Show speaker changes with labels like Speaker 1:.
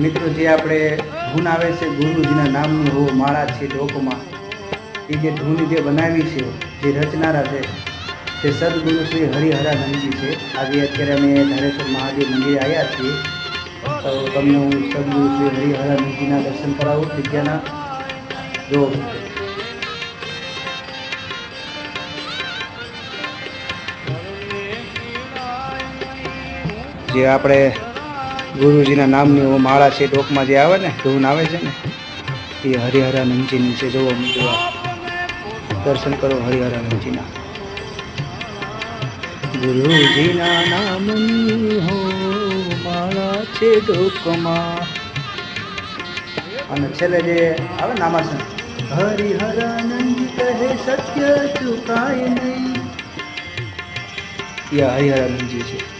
Speaker 1: મિત્રો, જે આપણે ધૂન આવે છે, ગુરુજીના નામની હો, માળા છે ડોકમાં એ જે ધૂન જે બનાવી છે, જે રચનારા છે, તે સદગુરુ શ્રી હરિહરાનંદજી છે. આજે અત્યારે અમે ધારેશ્વર મહાદેવ મંદિરે આવ્યા છીએ. તો તમને હું સદગુરુ શ્રી હરિહરાનંદજીના દર્શન કરાવું જગ્યાના જો. જે આપણે ગુરુજીના નામની ઓ માળા છે ટોકમાં જે આવે ને, ધૂન આવે છે ને, એ હરિહરાનંદજીની છે જોવો મિત્રો દર્શન કરો હરિહરાનંદજીના. ગુરુજીના નામની હો માળા છે ડોકમાં અને છેલ્લે જે આવે નામાસન હરિહરાનંદ કહે સત્ય ચુકાય નહીં. એ હરિહરાનંદજી છે.